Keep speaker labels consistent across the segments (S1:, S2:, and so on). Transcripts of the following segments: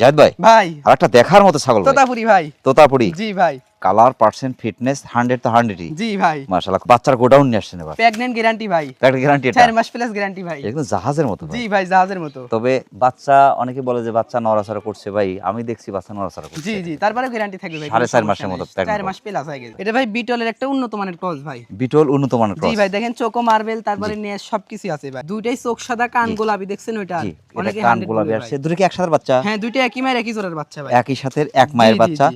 S1: জাহিদ ভাই
S2: ভাই।
S1: আর একটা দেখার মতো ছাগল
S2: তোতাপুরি ভাই।
S1: তোতাপুরি।
S2: জি ভাই।
S1: কালার পার্সেন্ট ফিটনেস হান্ড্রেড তো হান্ড্রেডই
S2: জি ভাই।
S1: মাশাআল্লাহ বাচ্চার গোডাউন নিয়ে আসছেন এবার।
S2: প্রেগনেন্ট গ্যারান্টি ভাই।
S1: একটা গ্যারান্টি এটা?
S2: চার মাস প্লাস গ্যারান্টি ভাই।
S1: একদম জাহাজের মতো।
S2: জি ভাই জাহাজের মতো।
S1: তবে বাচ্চা অনেকে বলে যে বাচ্চা নড়াচড়া করছে ভাই। আমি দেখছি বাচ্চা নড়াচড়া করছে।
S2: জি জি তারপরে গ্যারান্টি থাকবে ভাই
S1: সাড়ে
S2: কোনো
S1: চার
S2: সমস্যা
S1: মাসের মতো pregnant
S2: চার মাস প্লাস হয়ে গেছে। এটা ভাই বিটলের একটা উন্নত মানের ক্রস ভাই।
S1: বিটল উন্নত মানের
S2: জি ভাই দেখেন চোখো মার্বেল তারপরে নেস সবকিছু আছে ভাই। দুইটাই চোখ সাদা কান গোলাপি দেখছেন ওইটা?
S1: জি
S2: অনেকে
S1: কান গোলাপি আসছে। দুটো কি একসাথে বাচ্চা?
S2: হ্যাঁ দুইটা একই মায়ের একই জোড়ার বাচ্চা ভাই।
S1: একই সাথে এক মায়ের বাচ্চা।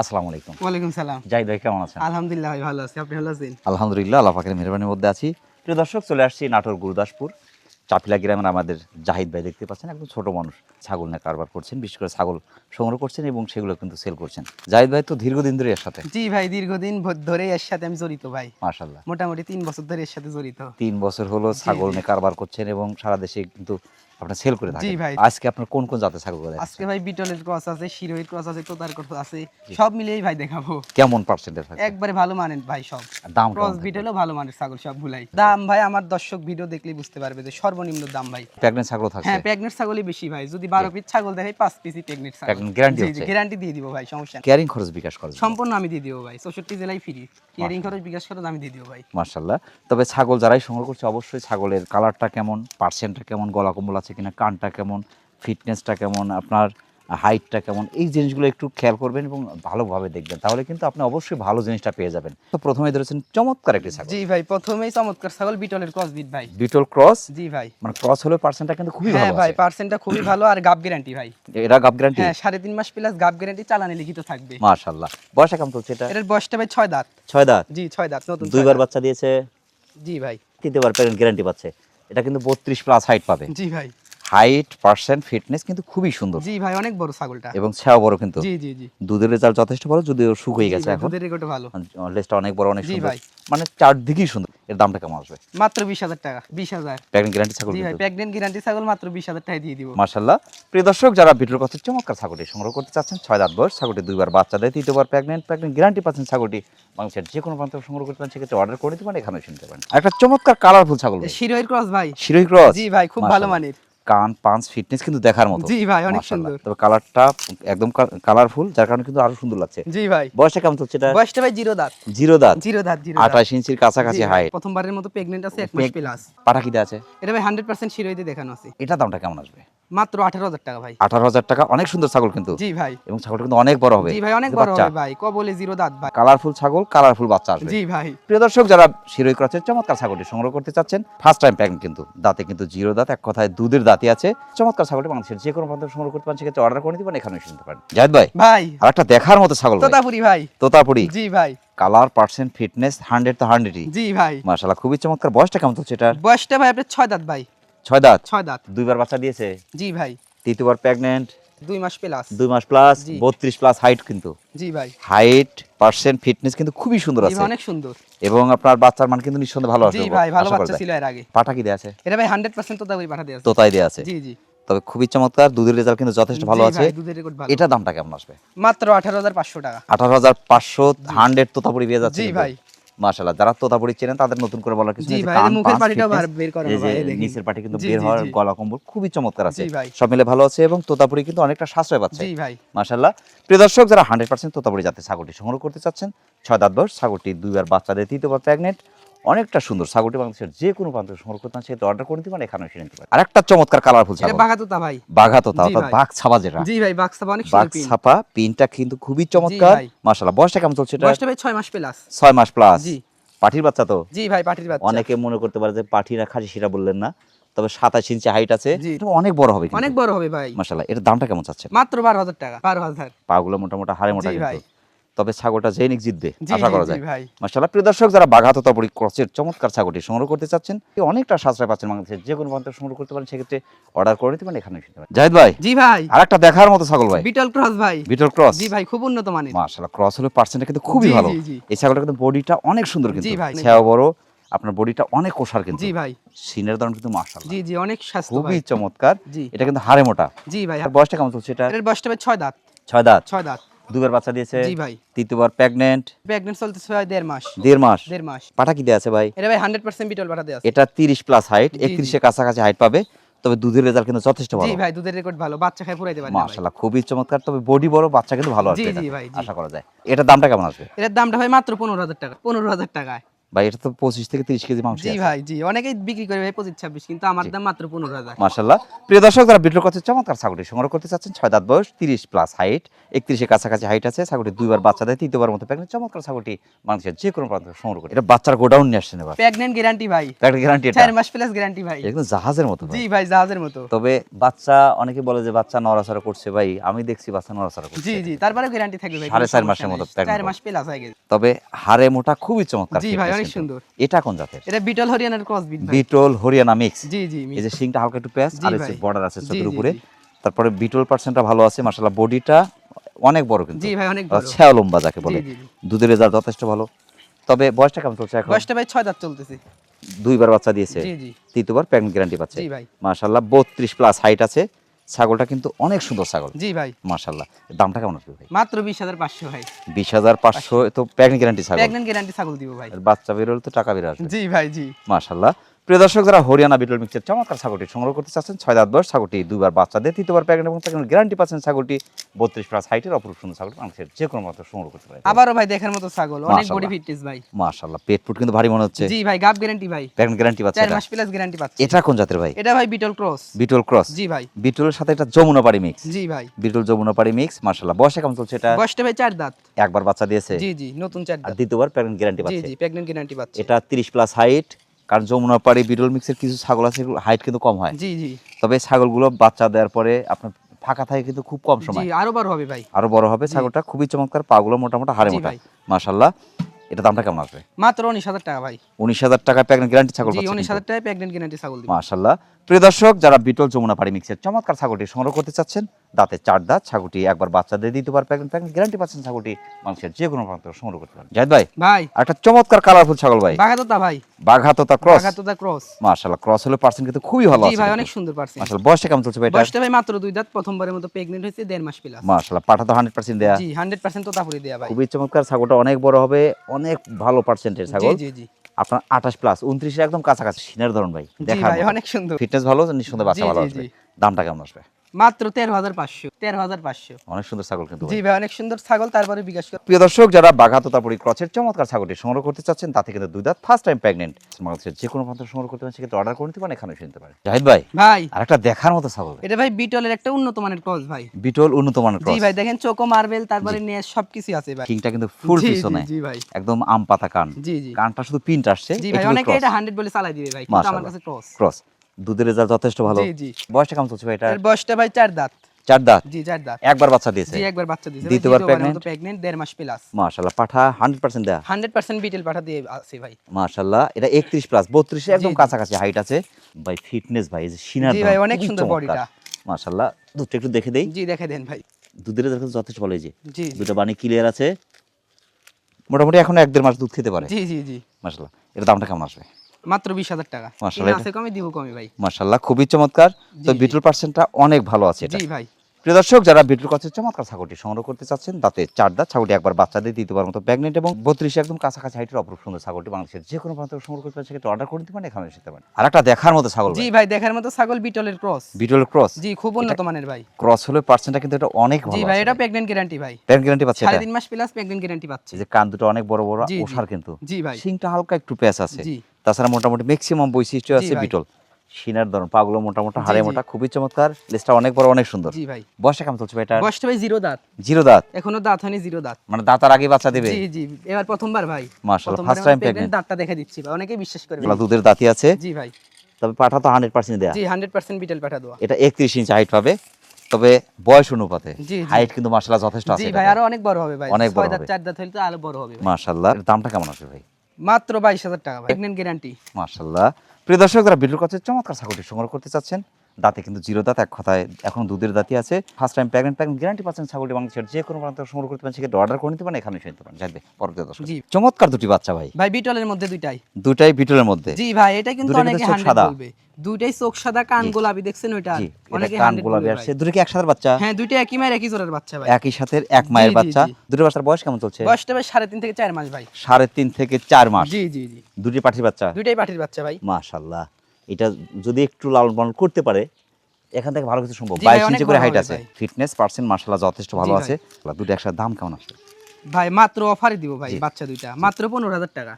S1: আসসালামু আলাইকুম।
S2: ওয়ালাইকুম সালাম।
S1: জাহিদ ভাই কেমন আছেন?
S2: আলহামদুলিল্লাহ ভাই ভালো আছি। আপনি ভালো আছেন?
S1: আলহামদুলিল্লাহ আল্লাহ পাকের মেহরবানির মধ্যে আছি। প্রিয় দর্শক চলে আসছি নাটোর গুরুদাসপুর। চাপিলা গ্রামের আমাদের জাহিদ ভাই দেখতে পাচ্ছেন একদম ছোট মানুষ। ছাগল নিয়ে কারবার করছেন বিশেষ করে ছাগল সংগ্রহ করছেন এবং সেগুলো কিন্তু সেল করছেন। জাহিদ ভাই তো দীর্ঘদিন ধরে এর সাথে?
S2: জি ভাই দীর্ঘদিন ধরে এর সাথে আমি জড়িত ভাই।
S1: মাশাল্লাহ
S2: মোটামুটি তিন বছর ধরে এর সাথে জড়িত।
S1: তিন বছর হলো ছাগল নিয়ে কারবার করছেন এবং সারা দেশে কিন্তু আপনার সেল করে থাকেন।
S2: জি ভাই।
S1: আজকে আপনার কোন কোন জাতের ছাগল করে
S2: আজকে ভাই বিটলের ক্রস আছে শিরোহির ক্রস আছে তোতার ক্রস আছে সব মিলিয়েই ভাই দেখাবো।
S1: কেমন পার্সেন্টেজ থাকে
S2: একবারে ভালো মানের ভাই সব।
S1: দাম
S2: ক্রস বিটলও ভালো মানের ছাগল সব ভুলাই দাম ভাই আমার দর্শক ভিডিও দেখলেই বুঝতে পারবে যে সর্বনিম্ন দাম ভাই।
S1: প্রেগনেন্ট ছাগল থাকছে?
S2: হ্যাঁ প্রেগনেন্ট ছাগলই বেশি ভাই। যদি বারো পিস ছাগল দেখাই পাঁচ পিসই প্রেগনেন্ট ছাগল।
S1: Pregnant guarantee হচ্ছে?
S2: গ্যারান্টি দিয়ে দিব ভাই সমস্যা নেই।
S1: ক্যারিং খরচ বিকাশ করে
S2: সম্পূর্ণ আমি দিয়ে দিব ভাই চৌষট্টি জেলায় ফ্রি কেয়ারিং খরচ বিকাশ খরচ আমি দিয়ে দিব ভাই।
S1: মার্শাল্লাহ তবে ছাগল যারাই সংগ্রহ করছে অবশ্যই ছাগলের কালারটা কেমন পার্সেন্টটা কেমন গলা কম্বল আছে কিনা কানটা কেমন ফিটনেসটা কেমন আপনার হাইটটা কেমন এই জিনিসগুলো একটু খেয়াল করবেন এবং ভালোভাবে দেখবেন। তাহলে কিন্তু আপনি অবশ্যই ভালো জিনিসটা পেয়ে যাবেন। তো প্রথমে ধরেছেন চমৎকার একটি ছাগল।
S2: জি ভাই প্রথমেই চমৎকার ছাগল বিটলের ক্রস বিট ভাই।
S1: বিটল ক্রস?
S2: জি ভাই।
S1: মানে ক্রস হলে পার্সেন্টটা কিন্তু খুবই
S2: হ্যাঁ
S1: ভালো
S2: ভাই পার্সেন্টটা খুবই ভালো আর গাব গ্যারান্টি ভাই।
S1: এটা গাব গ্যারান্টি?
S2: হ্যাঁ সাড়ে তিন মাস প্লাস গাব গ্যারান্টি চালানে লিখিত থাকবে।
S1: মাশাল্লাহ বয়সটা কেমন চলছে এটা?
S2: এটার বয়সটা ভাই ছয় দাঁত।
S1: ছয় দাঁত?
S2: জি ছয় দাঁত নতুন
S1: দুইবার বাচ্চা দিয়েছে?
S2: জি ভাই।
S1: তৃতীয়বার প্যারেন্ট গ্যারান্টি পাচ্ছে। এটা কিন্তু বত্রিশ প্লাস হাইট পাবে।
S2: জি ভাই।
S1: হাইট পার্সেন্ট ফিটনেস কিন্তু খুবই সুন্দর।
S2: জি ভাই অনেক বড় ছাগলটা।
S1: এবং ছায়া বড় কিন্তু।
S2: জি জি জি।
S1: দুধের রেজাল্ট যথেষ্ট ভালো যদিও শুক হয়ে গেছে এখন।
S2: দুধের রেকর্ড ভালো।
S1: লেজটা অনেক বড় অনেক
S2: জি
S1: সুন্দর।
S2: ভাই।
S1: মানে চারদিকেই সুন্দর। এর দামটা কেমন আসবে?
S2: মাত্র বিশ হাজার টাকা বিশ হাজার।
S1: প্রেগনেন্ট গ্যারান্টি ছাগল
S2: জি ভাই
S1: কিন্তু।
S2: গ্যারান্টি ছাগল মাত্র বিশ হাজার টাকা দিয়ে দিব।
S1: মার্শাল্লাহ প্রিয় দর্শক যারা ভিডিওর কথা চমৎকার ছাগলটি সংগ্রহ করতে চাচ্ছেন ছয় দাঁত বয়স ছাগলটি দুইবার বাচ্চা দেয় তৃতীয়বার প্রেগনেন্ট প্রেগনেন্ট গ্যারান্টি পাচ্ছেন ছাগলটি বাংলাদেশের যে কোনো প্রান্ত সংগ্রহ করতে পারেন সেক্ষেত্রে অর্ডার করে দিতে পারেন এখানে শুনতে পারেন। একটা চমৎকার কালারফুল ছাগল।
S2: শিরোহির ক্রস ভাই।
S1: শিরোহী ক্রস
S2: জি ভাই খুব ভালো
S1: মাশাআল্লাহ।
S2: মানের।
S1: কান পাঞ্চ ফিটনেস কিন্তু দেখার মতো।
S2: জি ভাই অনেক। সুন্দর।
S1: তবে কালারটা একদম কালারফুল যার কারণে কিন্তু আরও সুন্দর লাগছে।
S2: জি ভাই।
S1: বয়সটা কেমন চলছে এটা?
S2: বয়সটা ভাই জিরো দাঁত।
S1: জিরো দাঁত?
S2: জিরো দাঁত জিরো দাঁত।
S1: আঠাশ ইঞ্চির কাছাকাছি হাইট
S2: প্রথমবারের মতো প্রেগন্যান্ট আছে এক মাস প্লাস
S1: পাটা আছে?
S2: এটা ভাই 100% শিরোইতে দেখানো আছে।
S1: এটা দামটা কেমন আসবে?
S2: মাত্র আঠারো হাজার টাকা ভাই।
S1: আঠারো হাজার টাকা অনেক সুন্দর ছাগল কিন্তু।
S2: জি ভাই।
S1: এবং ছাগলটা কিন্তু অনেক বড় হবে
S2: জি ভাই অনেক বড় হবে ভাই কবলে জিরো দাঁত ভাই।
S1: কালারফুল ছাগল কালারফুল বাচ্চা আসবে।
S2: জি ভাই।
S1: প্রিয় দর্শক যারা শিরোই ক্রসের চমৎকার ছাগলটি সংগ্রহ করতে চাচ্ছেন। ফার্স্ট টাইম প্যাকেট কিন্তু দাঁতে কিন্তু জিরো দাঁত এক কথায় দুধের দাঁতি আছে। চমৎকার ছাগলটি বাংলাদেশের যে কোনো প্রান্ত সংগ্রহ করতে পারেন সেক্ষেত্রে অর্ডার করে দিবেন এখানে শুনতে পারেন। জাহিদ ভাই
S2: ভাই।
S1: আর একটা দেখার মতো ছাগল
S2: তোতাপুরি ভাই।
S1: তোতাপুরি।
S2: জি ভাই।
S1: কালার পার্সেন্ট ফিটনেস হান্ড্রেড তো হান্ড্রেডই
S2: জি ভাই।
S1: মার্শাল্লাহ খুবই চমৎকার। বয়সটা কেমন চলছে এটার?
S2: বয়সটা ভাই আপনার ছয় দাঁত ভাই।
S1: ছয় দাঁত?
S2: ছয় দাঁত।
S1: দুইবার বাচ্চা দিয়েছে?
S2: জি ভাই।
S1: তৃতীয়বার প্রেগনেন্ট
S2: দুই মাস প্লাস
S1: দুই মাস প্লাস বত্রিশ প্লাস হাইট কিন্তু।
S2: জি ভাই।
S1: হাইট পার্সেন্ট ফিটনেস কিন্তু খুবই সুন্দর আছে।
S2: অনেক সুন্দর।
S1: এবং আপনার বাচ্চার মান কিন্তু নিঃসন্দেহে ভালো
S2: জি ভাই ভালো বাচ্চা ছিল এর আগে।
S1: পাটা কি দেয়া আছে?
S2: এটা ভাই হান্ড্রেড পার্সেন্ট তোতাপুরি পাঠা দেওয়া আছে।
S1: তোতাই দেয়া আছে।
S2: জি জি।
S1: তবে খুবই চমৎকার দুধের রেজাল্ট কিন্তু যথেষ্ট ভালো আছে। এটা দামটা কেমন আসবে?
S2: মাত্র আঠারো হাজার পাঁচশো টাকা।
S1: আঠারো হাজার পাঁচশো হান্ড্রেড তোতাপুরি পেয়ে যাচ্ছে
S2: জি ভাই।
S1: মাশাআল্লাহ যারা তোতাপুরি চেনেন তাদের নতুন করে বলার কিছু। নিচের পাটি কিন্তু বের হওয়ার গলা কম্বল খুবই চমৎকার আছে। সব মিলে ভালো আছে এবং তোতাপুরি কিন্তু অনেকটা সাশ্রয় পাচ্ছে। মাশাআল্লাহ। প্রিয় দর্শক যারা হান্ড্রেড পার্সেন্ট তোতাপুরি যাতে ছাগলটি সংগ্রহ করতে চাচ্ছেন ছয় দাঁত বয়স ছাগলটি দুইবার বাচ্চাদের তৃতীয়বার প্রেগনেন্ট অনেকটা সুন্দর ছাগলটি বাংলাদেশের যে কোনো প্রান্ত সংগ্রহ করতে চান সেটা অর্ডার করে দিতে পারেন এখানে এসে নিতে পারেন। আর একটা চমৎকার কালারফুল ছাগল।
S2: বাঘা ভাই।
S1: বাঘা তোতা অর্থাৎ। বাঘ ছাপা যেটা।
S2: জি ভাই বাক্সা অনেক
S1: বাঘ
S2: সুন্দর পিন।
S1: ছাপা পিনটা কিন্তু খুবই চমৎকার। মাশাআল্লাহ বয়সটা কেমন চলছে এটা
S2: বয়সটা ভাই ছয় মাস প্লাস
S1: ছয় মাস প্লাস
S2: জি।
S1: পাঠির বাচ্চা তো?
S2: জি ভাই পাটির বাচ্চা।
S1: অনেকে মনে করতে পারে যে পাঠিরা খাসি সেটা বললেন না। তবে সাতাশ ইঞ্চি হাইট আছে।
S2: জি।
S1: এটা অনেক বড় হবে
S2: অনেক বড় হবে ভাই।
S1: মাশাআল্লাহ এর দামটা কেমন চাচ্ছেন?
S2: মাত্র বারো হাজার টাকা বারো হাজার।
S1: পাগুলো মোটামুটি হাড়ে মোটা। কিন্তু। তবে ছাগলটা জেনিক জিতবে আশা করা যায়।
S2: ভাই।
S1: মাশাআল্লাহ প্রিয় দর্শক যারা বাঘাত তপরি ক্রসের চমৎকার ছাগলটি সংগ্রহ করতে চাচ্ছেন অনেকটা সাশ্রয় পাচ্ছেন বাংলাদেশের যে কোনো প্রান্ত সংগ্রহ করতে পারেন সেক্ষেত্রে অর্ডার করে দিতে পারেন এখানে নিতে। জাহিদ ভাই
S2: জি ভাই।
S1: আর একটা দেখার মতো ছাগল ভাই।
S2: বিটল ক্রস ভাই।
S1: বিটল ক্রস।
S2: জি ভাই খুব উন্নত মানের।
S1: মাশাআল্লাহ ক্রস হলে পার্সেন্টটা কিন্তু খুবই ভালো। এই ছাগলটা কিন্তু বডিটা অনেক সুন্দর কিন্তু।
S2: জি ভাই।
S1: ছেও বড় আপনার বডিটা অনেক কোষার কিন্তু।
S2: জি ভাই।
S1: সিনের ধরন কিন্তু মাশাআল্লাহ।
S2: জি জি অনেক স্বাস্থ্য
S1: খুবই চমৎকার। এটা কিন্তু হাড়ে মোটা।
S2: জি ভাই।
S1: আর বয়সটা কেমন চলছে এটা
S2: এর বয়সটা ভাই ছয় দাঁত।
S1: ছয় দাঁত।
S2: ছয় দাঁত।
S1: দুবার বাচ্চা দিয়েছে
S2: জি ভাই।
S1: তৃতীয়বার প্রেগন্যান্ট
S2: প্রেগন্যান্ট চলতেছে ভাই দেড় মাস।
S1: দেড় মাস?
S2: দেড় মাস।
S1: পাটা কি দেয়া আছে ভাই?
S2: এটা ভাই হান্ড্রেড পার্সেন্ট বিটল পাটা দেয়া আছে।
S1: এটা তিরিশ প্লাস হাইট
S2: জি,
S1: একত্রিশের কাছাকাছি হাইট পাবে তবে দুধের রেজাল্ট কিন্তু যথেষ্ট ভালো।
S2: জি ভাই দুধের রেকর্ড ভালো বাচ্চা খায় পুরাইতে পারে না
S1: মাশাআল্লাহ খুবই চমৎকার তবে বডি বড় বাচ্চা কিন্তু ভালো আসবে
S2: জি
S1: জি
S2: ভাই,
S1: আশা করা যায়। এটার দামটা কেমন আসবে?
S2: এটার দামটা ভাই মাত্র পনেরো হাজার টাকা পনেরো হাজার টাকায়।
S1: ভাই এটা তো পঁচিশ থেকে তিরিশ কেজি মাংস
S2: জি ভাই জি। অনেকেই বিক্রি করে ভাই পঁচিশ ছাব্বিশ কিন্তু আমার দাম মাত্র পনেরো হাজার
S1: প্রিয় দর্শক যারা চমৎকার ছাগলটি সংগ্রহ করতে চাচ্ছেন ছয় দাঁত বয়স তিরিশ প্লাস হাইট একত্রিশের কাছাকাছি হাইট আছে। ছাগলটি দুইবার বাচ্চা দেয় তৃতীয়বার মতো প্যাকেট চমৎকার ছাগলটি মানুষের যে কোনো প্রান্ত সংগ্রহ করে। এটা বাচ্চার গোডাউন নিয়ে আসছেন এবার।
S2: প্রেগনেন্ট গ্যারান্টি ভাই।
S1: প্যাকেট গ্যারান্টি
S2: চার মাস প্লাস গ্যারান্টি ভাই।
S1: কিন্তু জাহাজের মতো
S2: জি ভাই জাহাজের মতো।
S1: তবে বাচ্চা অনেকে বলে যে বাচ্চা নড়াচড়া করছে ভাই। আমি দেখছি বাচ্চা নড়াচড়া করছে।
S2: জি জি তারপরে গ্যারান্টি থাকবে ভাই।
S1: সাড়ে চার মাসের মতো
S2: চার মাস প্লাস হয়ে গেছে।
S1: তবে হাড়ে মোটা খুবই চমৎকার
S2: জি ভাই অনেক সুন্দর।
S1: এটা কোন জাতের?
S2: এটা বিটল হরিয়ানার ক্রস বিট
S1: বিটল হরিয়ানা মিক্স
S2: জি জি
S1: এই যে শিংটা হালকা একটু প্যাচ আর
S2: ভাই।
S1: বর্ডার আছে চোখের উপরে। তারপরে বিটল পার্সেন্টটা ভালো আছে মাশাআল্লাহ। বডিটা অনেক বড় কিন্তু।
S2: জি ভাই অনেক বড়।
S1: ছেও লম্বা যাকে বলে। দুধের রেজাল্ট যথেষ্ট ভালো। তবে বয়সটা কেমন চলছে এখন?
S2: বয়সটা ভাই ছয় দাঁত চলতেছে।
S1: দুইবার বাচ্চা দিয়েছে।
S2: জি জি।
S1: তৃতীয়বার গ্যারান্টি পাচ্ছে।
S2: জি ভাই।
S1: মাশাআল্লাহ বত্রিশ প্লাস হাইট আছে। ছাগলটা কিন্তু অনেক সুন্দর ছাগল।
S2: জি ভাই।
S1: মাশাআল্লাহ। দামটা কেমন আসবে ভাই?
S2: মাত্র বিশ হাজার পাঁচশো ভাই।
S1: বিশ হাজার পাঁচশো তো প্রেগনেন্ট গ্যারান্টি ছাগল।
S2: প্রেগনেন্ট গ্যারান্টি ছাগল দিব ভাই।
S1: আর বাচ্চা বেরোলে তো টাকা বেরো আসবে।
S2: জি ভাই জি।
S1: মাশাল্লাহ প্রিয় দর্শক যারা হরিয়ানা বিটল মিক্সের চমৎকার ছাগলটি সংগ্রহ করতে চাচ্ছেন ছয় দাঁত বয়স ছাগলটি দুবার বাচ্চা দেয় তৃতীয়বার প্যাকেট এবং প্যাকেট গ্যারান্টি পাচ্ছেন ছাগলটি বত্রিশ প্লাস হাইটের অপরূপ সুন্দর ছাগলটি মানুষের যে কোনো মতো সংগ্রহ করতে পারে
S2: আবারও ভাই দেখার মতো ছাগল অনেক
S1: মাশাআল্লাহ।
S2: বডি ফিটনেস ভাই।
S1: মাশাল্লাহ পেট ফুট কিন্তু ভারী মনে হচ্ছে।
S2: জি ভাই গাব গ্যারান্টি ভাই।
S1: প্যাকেট গ্যারান্টি পাচ্ছে
S2: চার মাস প্লাস গ্যারান্টি পাচ্ছে।
S1: এটা কোন জাতের ভাই?
S2: এটা ভাই বিটল ক্রস
S1: বিটল ক্রস
S2: জি ভাই।
S1: বিটলের সাথে এটা যমুনা পাড়ি মিক্স
S2: জি ভাই।
S1: বিটল যমুনা পাড়ি মিক্স মাশাল্লাহ বয়সে কেমন চলছে এটা?
S2: বয়সটা ভাই চার দাঁত।
S1: একবার বাচ্চা দিয়েছে।
S2: জি জি নতুন চার দাঁত।
S1: দ্বিতীয়বার প্যাকেট গ্যারান্টি পাচ্ছে।
S2: জি প্রেগনেন্ট গ্যারান্টি পাচ্ছে।
S1: এটা তিরিশ প্লাস হাইট কারণ যমুনা পাড়ি বিরল মিক্সের কিছু ছাগল আছে হাইট কিন্তু কম হয়।
S2: জি জি।
S1: তবে ছাগলগুলো বাচ্চা দেওয়ার পরে আপনার ফাঁকা থাকে কিন্তু খুব কম সময়।
S2: আরও বড় হবে ভাই।
S1: আরও বড় হবে ছাগলটা খুবই চমৎকার পাগুলো মোটামুটি
S2: জি
S1: মোটা।
S2: ভাই।
S1: মাশাল্লাহ এটা দামটা কেমন আসবে?
S2: মাত্র উনিশ হাজার টাকা ভাই।
S1: উনিশ হাজার টাকা প্যাকেট গ্যারান্টি ছাগল
S2: উনিশ হাজার টাকা প্রেগনেন্ট গ্যারান্টি ছাগল দিব।
S1: মাশাল্লাহ প্রিয় দর্শক যারা বিটল যমুনা পাড়ি মিক্সের চমৎকার ছাগলটি সংগ্রহ করতে চাচ্ছেন দাঁতে চার দাঁত ছাগলটি একবার বাচ্চা দিয়ে দিতে পারে প্যাকেট প্যাকেট গ্যারান্টি পাচ্ছেন ছাগলটি মানুষের যে কোনো প্রান্ত সংগ্রহ করতে পারেন। জাহিদ ভাই
S2: ভাই।
S1: একটা চমৎকার কালারফুল ছাগল ভাই।
S2: বাঘাতোতা ভাই।
S1: বাঘাতোতা ক্রস
S2: বাঘাতোতা ক্রস
S1: মাশাল্লাহ ক্রস হলে পার্সেন্ট কিন্তু খুবই ভালো
S2: জি
S1: আছে
S2: ভাই অনেক সুন্দর পারছেন
S1: মাশাল্লাহ বয়সটা কেমন চলছে ভাই এটা?
S2: বয়সটা ভাই মাত্র দুই দাঁত প্রথমবারের মতো প্রেগনেন্ট হয়েছে দেড় মাস প্লাস
S1: মাশাল্লাহ পাঠা তো হান্ড্রেড পার্সেন্ট দেয়া।
S2: জি হান্ড্রেড পার্সেন্ট তোতাপুরি দেয়া ভাই।
S1: খুবই চমৎকার ছাগলটা অনেক বড় হবে অনেক ভালো পার্সেন্টের ছাগল
S2: জি জি জি।
S1: আপনার আঠাশ প্লাস উনত্রিশের একদম কাছাকাছি সিনার ধরুন ভাই
S2: দেখা অনেক সুন্দর।
S1: ফিটনেস ভালো নিঃসন্দেহে বাচ্চা ভালো আসবে। দামটা কেমন আসবে?
S2: মাত্র তেরো হাজার পাঁচশো তেরো হাজার পাঁচশো।
S1: অনেক সুন্দর ছাগল কিন্তু
S2: জি
S1: ভাই।
S2: ভাই অনেক সুন্দর ছাগল তারপরে বিকাশ
S1: প্রিয় দর্শক যারা বাঘাতো তারপরে ক্রচের চমৎকার ছাগলটি সংগ্রহ করতে চাচ্ছেন তাতে কিন্তু দুই দাঁত ফার্স্ট টাইম প্রেগনেন্ট বাংলাদেশের যে কোনো প্রান্ত সংগ্রহ করতে পারেন সেক্ষেত্রে অর্ডার করে নিতে পারেন এখানে এসে পারেন। জাহিদ ভাই
S2: ভাই।
S1: আর একটা দেখার মতো ছাগল।
S2: এটা ভাই বিটলের একটা উন্নত মানের ক্রস ভাই।
S1: বিটল উন্নত মানের
S2: জি ভাই দেখেন চোকো মার্বেল তারপরে নেস সবকিছু আছে ভাই।
S1: কিংটা কিন্তু ফুল
S2: জি, জি,
S1: পিছনে।
S2: জি ভাই।
S1: একদম আম পাতা কান।
S2: জি জি।
S1: কানটা শুধু পিন্ট আসছে
S2: জি ভাই অনেকে এটা হান্ড্রেড বলে চালাই দিবে ভাই কিন্তু আমার কাছে ক্রস
S1: ক্রস দুধের রেজাল্ট যথেষ্ট ভালো। বয়সটা কেমন চলছে ভাই এটা
S2: বয়সটা ভাই চার দাঁত।
S1: চার দাঁত?
S2: জি চার দাঁত।
S1: একবার বাচ্চা দিয়েছে?
S2: জি একবার বাচ্চা দিয়েছে।
S1: দ্বিতীয়বার pregnant?
S2: প্রেগনেন্ট দেড় মাস প্লাস
S1: মাশাল্লাহ পাঠা হান্ড্রেড পার্সেন্ট দেয়া?
S2: হান্ড্রেড পার্সেন্ট বিটেল পাঠা দিয়ে আছে ভাই।
S1: মাশাল্লাহ এটা একত্রিশ প্লাস বত্রিশে একদম কাছাকাছি হাইট আছে। ভাই ফিটনেস ভাই এই যে সিনার
S2: জি ভাই, অনেক সুন্দর বডিটা।
S1: দুধটা একটু দেখে দেই।
S2: জি দেখে দেন ভাই।
S1: দুধের রেজাল্ট যথেষ্ট ভালো যে।
S2: জি।
S1: দুটো বানি ক্লিয়ার আছে। মোটামুটি এখন এক দেড় মাস দুধ খেতে পারে।
S2: জি জি জি।
S1: মাশাল্লাহ এটা দামটা কেমন আসবে?
S2: মাত্র বিশ হাজার টাকা। আছে কমে দিব কমে ভাই।
S1: মাশাল্লাহ খুবই চমৎকার। তো। বিটল পার্সেন্টটা অনেক ভালো আছে এটা।
S2: জি ভাই।
S1: প্রিয় দর্শক যারা বিটল কচের চমৎকার ছাগলটি সংগ্রহ করতে চাচ্ছেন তাতে চার দাঁত ছাগলটি একবার বাচ্চা দিয়ে দ্বিতীয়বার মতো প্রেগনেন্ট এবং বত্রিশে একদম কাছাকাছি হাইটের অপরূপ সুন্দর ছাগলটি বাংলাদেশের যে কোনো প্রান্ত সংগ্রহ করতে পারেন সেক্ষেত্রে অর্ডার করে দিতে পারেন এখানে এসে পারেন। আর একটা দেখার মতো ছাগল
S2: জি ভাই। দেখার মতো ছাগল বিটলের ক্রস
S1: বিটল ক্রস
S2: জি খুব উন্নত মানের ভাই।
S1: ক্রস হলে পার্সেন্টটা কিন্তু এটা অনেক ভালো
S2: জি
S1: ভাই
S2: এটা প্রেগনেন্ট গ্যারান্টি ভাই।
S1: প্যান গ্যারান্টি পাচ্ছে এটা?
S2: তিন মাস প্লাস প্রেগনেন্ট গ্যারান্টি পাচ্ছে।
S1: যে কান দুটো অনেক বড় বড়। ওষার কিন্তু।
S2: জি ভাই।
S1: শিংটা হালকা একটু প্যাচ আছে।
S2: জি।
S1: তাছাড়া মোটামুটি ম্যাক্সিমাম বৈশিষ্ট্য আছে বিটল সিনার ধরন পাগুলো মোটামুটি হাড়ে মোটা খুবই চমৎকার। লেজটা অনেক বড় অনেক সুন্দর।
S2: জি ভাই।
S1: বয়সটা কেমন চলছে ভাই এটা
S2: বয়সটা ভাই জিরো দাঁত।
S1: জিরো দাঁত?
S2: এখনও দাঁত হয়নি জিরো দাঁত।
S1: মানে দাঁতার আগে বাচ্চা দেবে?
S2: জি জি। এবার প্রথমবার ভাই।
S1: মাশাআল্লাহ ফার্স্ট টাইম প্রেগনেন্ট
S2: দাঁতটা দেখে দিচ্ছি ভাই অনেকেই বিশ্বাস করবে না।
S1: দুধের দাঁতি আছে।
S2: জি ভাই।
S1: তবে পাঠা তো হান্ড্রেড পার্সেন্ট দেয়া।
S2: জি হান্ড্রেড পার্সেন্ট বিটেল পাঠা দেওয়া।
S1: এটা একত্রিশ ইঞ্চ হাইট পাবে তবে বয়স অনুপাতে। হাইট কিন্তু মার্শাল্লাহ যথেষ্ট আছে
S2: জি ভাই আরও অনেক বড় হবে ভাই।
S1: অনেক বড়
S2: দাঁত
S1: হবে।
S2: চার দাঁত হলে তো আরও বড় হবে ভাই।
S1: মার্শাল্লাহ দামটা কেমন আছে ভাই?
S2: মাত্র বাইশ হাজার টাকা ভাই প্রেগনেন্ট গ্যারান্টি
S1: মার্শাল্লাহ প্রিয় দর্শকরা যারা কাছে চমৎকার ছাগলটি সংগ্রহ করতে চাচ্ছেন দাঁতে কিন্তু জিরো দাঁত এক কথায় এখন দুধের দাঁতই আছে। First time pregnant pregnant guarantee পাচ্ছেন ছাগলটি বাংলাদেশের যে কোনো প্রান্ত সংগ্রহ করতে পারেন সেক্ষেত্রে অর্ডার করে নিতে পারেন এখানে এসে নিতে পারেন। যাবে পরবর্তী দর্শক।
S2: জি।
S1: চমৎকার দুটি বাচ্চা ভাই।
S2: ভাই বিটলের মধ্যে দুইটাই।
S1: দুটাই বিটলের মধ্যে।
S2: জি ভাই এটা কিন্তু অনেকে হান্ড্রেড বলবে। দুইটাই চোখ সাদা কান গোলাপি দেখছেন ওইটা? অনেকে
S1: কান গোলাপি আসছে। দুটো কি একসাথে বাচ্চা?
S2: হ্যাঁ দুইটা একই মায়ের একই জোড়ার বাচ্চা ভাই।
S1: একই সাথে এক মায়ের বাচ্চা। দুটো বাচ্চার বয়স কেমন চলছে?
S2: বয়সটা ভাই সাড়ে তিন থেকে চার মাস ভাই।
S1: সাড়ে তিন থেকে চার মাস।
S2: জি জি জি।
S1: দুটি পাঠির বাচ্চা?
S2: দুইটাই পাঠির বাচ্চা ভাই।
S1: মাশাল্লাহ। এটা যদি একটু লালন পালন করতে পারে এখান থেকে ভালো কিছু সম্ভব।
S2: ভাই,
S1: বাইশ ইঞ্চি করে হাইট আছে। ফিটনেস পার্সেন্ট মাশাল্লাহ যথেষ্ট ভালো আছে। দুটো একসাথে দাম কেমন আসবে
S2: ভাই মাত্র অফারে দিব ভাই বাচ্চা দুইটা। মাত্র পনেরো হাজার টাকা।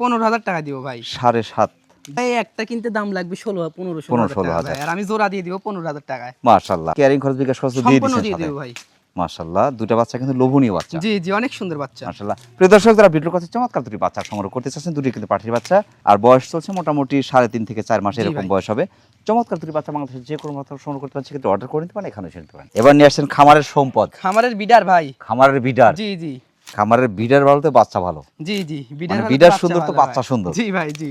S2: পনেরো হাজার টাকা দিব ভাই।
S1: সাড়ে সাত।
S2: ভাই একটা কিনতে দাম লাগবে ষোলো পনেরো ষোলো হাজার। আর আমি জোড়া দিয়ে দিব পনেরো হাজার টাকায়।
S1: মাশাল্লাহ ক্যারিং খরচ বিকাশ খরচ দিয়ে
S2: দিব ভাই।
S1: মাশাল্লাহ দুটো বাচ্চা কিন্তু লোভনীয় বাচ্চা।
S2: জি জি অনেক সুন্দর বাচ্চা।
S1: মাশাল্লাহ প্রিয় দর্শক যারা ভিডিওর কাছে চমৎকার দুটি বাচ্চা সংগ্রহ করতে চাচ্ছেন দুটি কিন্তু পাঠির বাচ্চা। আর বয়স চলছে মোটামুটি সাড়ে তিন থেকে চার মাস এরকম বয়স হবে। চমৎকার দুটি বাচ্চা বাংলাদেশের যে কোনো মাত্রা সংগ্রহ করতে পারেন সেক্ষেত্রে অর্ডার করে নিতে পারেন এখানে নিতে পারেন। এবার নিয়ে আসছেন খামারের সম্পদ।
S2: খামারের বিডার ভাই।
S1: খামারের বিডার।
S2: জি জি।
S1: খামারের বিডার ভালো তো বাচ্চা ভালো।
S2: জি জি বিডার
S1: মানে বিডার সুন্দর তো বাচ্চা সুন্দর।
S2: জি ভাই জি।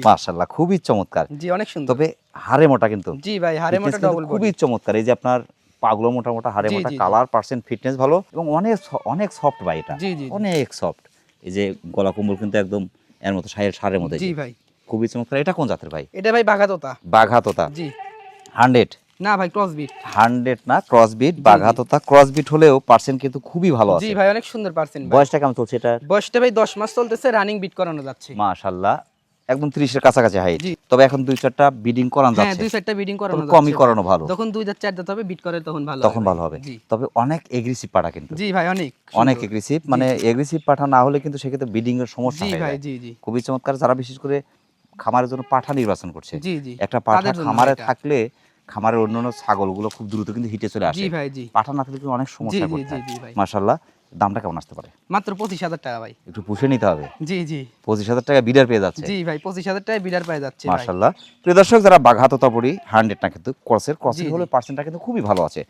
S1: খুবই চমৎকার।
S2: জি অনেক সুন্দর।
S1: তবে হারে মোটা কিন্তু
S2: জি ভাই হারে মোটা ডবল
S1: খুবই চমৎকার। এই যে আপনার পাগুলো মোটা মোটা হাড়ে মোটা। কালার পার্সেন্ট ফিটনেস ভালো এবং অনেক অনেক সফট ভাই এটা। অনেক সফট এই যে গলা কম্বল কিন্তু একদম এর মতো সাইয়ের সারের মতো
S2: জি ভাই।
S1: খুবই চমৎকার। এটা কোন জাতের ভাই?
S2: এটা ভাই বাঘাতোতা।
S1: বাঘাতোতা।
S2: জি।
S1: হান্ড্রেড
S2: না ভাই ক্রস বিট
S1: হান্ড্রেড না ক্রসবিট বাঘাতোতা। ক্রসবিট হলেও পার্সেন্ট কিন্তু খুবই ভালো আছে।
S2: জি ভাই অনেক সুন্দর পার্সেন্ট
S1: বয়সটা কেমন চলছে এটা
S2: বয়সটা ভাই দশ মাস চলতেছে রানিং বিট করানো যাচ্ছে।
S1: মাশাল্লাহ। একদম ত্রিশের কাছাকাছি হাইট তবে এখন দুই চারটা বিডিং করানো
S2: হ্যাঁ দুই চারটা বিডিং করানো যাচ্ছে।
S1: কমই করানো ভালো।
S2: যখন দুই চার দাঁত হবে বিট করে তখন ভালো
S1: তখন ভালো হবে। তবে অনেক এগ্রেসিভ পাঠা কিন্তু।
S2: জি ভাই অনেক
S1: অনেক এগ্রেসিভ মানে এগ্রেসিভ পাঠা না হলে কিন্তু সেক্ষেত্রে বিডিং এর সমস্যা
S2: জি ভাই জি জি।
S1: খুবই চমৎকার। যারা বিশেষ করে খামারের জন্য পাঠা নির্বাচন করছে
S2: জি জি।
S1: একটা পাঠা খামারে থাকলে খামারের অন্যান্য ছাগলগুলো খুব দ্রুত কিন্তু হিটে চলে
S2: জি
S1: আসে।
S2: ভাই জি।
S1: পাঠা না থাকলে কিন্তু অনেক সমস্যা করতে হয়।
S2: জি
S1: মাশাল্লাহ দামটা কেমন আসতে পারে?
S2: মাত্র পঁচিশ হাজার টাকা ভাই।
S1: একটু পুষে নিতে হবে?
S2: জি জি।
S1: পঁচিশ হাজার টাকা বিডার পেয়ে যাচ্ছে?
S2: জি ভাই পঁচিশ হাজার টাকা বিডার পেয়ে যাচ্ছে
S1: মার্শাল্লাহ প্রিয় দর্শক যারা বাঘাত হান্ড্রেড না কিন্তু ক্রসের ক্রসের হলে পার্সেন্টটা কিন্তু খুবই ভালো আছে।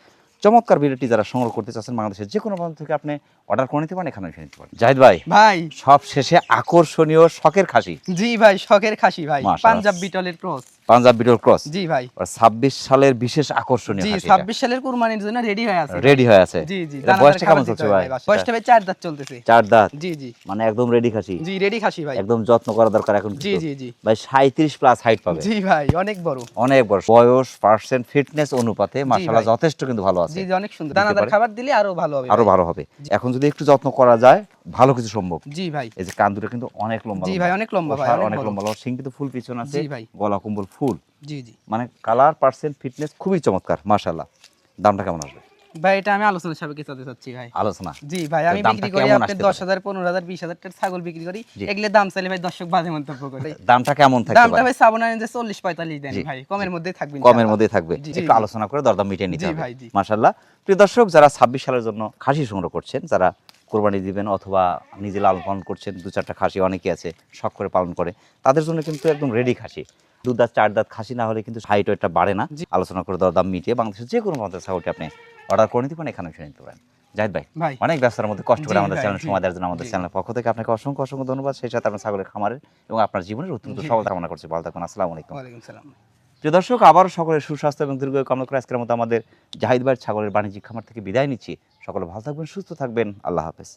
S1: চমৎকার ভিডিওটি যারা সংগ্রহ করতে চাচ্ছেন বাংলাদেশের যে কোনো প্রান্ত থেকে আপনি অর্ডার করে নিতে পারেন এখানে এসে নিতে পারেন। জাহিদ ভাই
S2: ভাই।
S1: সব শেষে আকর্ষণীয় শখের খাসি।
S2: জি ভাই শখের খাসি ভাই। পাঞ্জাব বিটলের ক্রস।
S1: পাঞ্জাব বিডল ক্রস?
S2: জি ভাই।
S1: আর ছাব্বিশ সালের বিশেষ আকর্ষণীয়
S2: জি
S1: খাসি
S2: ছাব্বিশ সালের কুরবানির জন্য রেডি হয়ে আছে।
S1: রেডি হয়ে আছে।
S2: জি জি।
S1: বয়সটা কেমন চলছে ভাই।
S2: বয়সটা ভাই চার দাঁত চলতেছে।
S1: চার দাঁত?
S2: জি জি।
S1: মানে একদম রেডি খাসি?
S2: জি রেডি খাসি ভাই।
S1: একদম যত্ন করা দরকার এখন
S2: জি জি জি।
S1: ভাই সাঁত্রিশ প্লাস হাইট পাবে।
S2: জি ভাই অনেক বড়।
S1: অনেক বড়। বয়স পার্সেন্ট ফিটনেস অনুপাতে মাশাআল্লাহ যথেষ্ট কিন্তু ভালো আছে
S2: জি জি অনেক সুন্দর দানাদার খাবার দিলে আরও ভালো হবে। আরও
S1: ভালো হবে। এখন যদি একটু যত্ন করা যায় ভালো কিছু সম্ভব।
S2: জি ভাই।
S1: এই যে কান দুটো কিন্তু অনেক লম্বা
S2: জি ভাই, অনেক লম্বা ভাই, অনেক
S1: অনেক লম্বা লম্বা। সিং কিন্তু ফুল পিছন আছে।
S2: জি ভাই।
S1: গলা কম্বল ফুল।
S2: জি জি।
S1: মানে কালার পার্সেন্ট ফিটনেস খুবই চমৎকার মাশাআল্লাহ। দামটা কেমন আসবে?
S2: ভাই এটা আমি আলোচনা সাপেক্ষে চাতে চাচ্ছি ভাই।
S1: আলোচনা?
S2: জি ভাই আমি বিক্রি করি আপনি টাকার ছাগল বিক্রি করি। এগুলো দাম চাইলে ভাই দর্শক বাজে মন্তব্য করে।
S1: দামটা কেমন
S2: দামটা ভাই সাবনা যে চল্লিশ পঁয়তাল্লিশ দেন ভাই কমের মধ্যে থাকবে
S1: কমের মধ্যে থাকবে। একটু আলোচনা করে দরদাম মিটিয়ে নিতে হবে। মাশাআল্লাহ। প্রিয় দর্শক যারা ছাব্বিশ সালের জন্য খাসি সংগ্রহ করছেন যারা কোরবানি দিবেন অথবা নিজে লালন পালন করছেন দু চারটা খাসি অনেকে আছে শখ করে পালন করে তাদের জন্য কিন্তু একদম রেডি খাসি। দু দাঁত চার দাঁত খাসি না হলে কিন্তু হাইট ওয়েটটা বাড়ে না। আলোচনা করে দরদাম মিটিয়ে বাংলাদেশের যে কোনো পঞ্চাশ ছাগলটি আপনি অর্ডার করে নিতে পারেন এখানে এসে নিতে পারেন। জাহিদ ভাই অনেক ব্যস্তার মধ্যে কষ্ট করে আমাদের চ্যানেল সময় দেওয়ার জন্য আমাদের। চ্যানেলের পক্ষ থেকে আপনাকে অসংখ্য অসংখ্য ধন্যবাদ। সেই সাথে আপনার ছাগলের খামারের এবং আপনার জীবনের অত্যন্ত। সফল কামনা করছি। ভালো থাকুন আসসালামু আলাইকুম। প্রিয় দর্শক আবারও সকলের সুস্বাস্থ্য এবং দীর্ঘ কামনা করে আজকের মতো আমাদের জাহিদ ভাইয়ের ছাগলের বাণিজ্যিক খামার থেকে বিদায় নিচ্ছি। সকলে ভালো থাকবেন সুস্থ থাকবেন। আল্লাহ হাফেজ।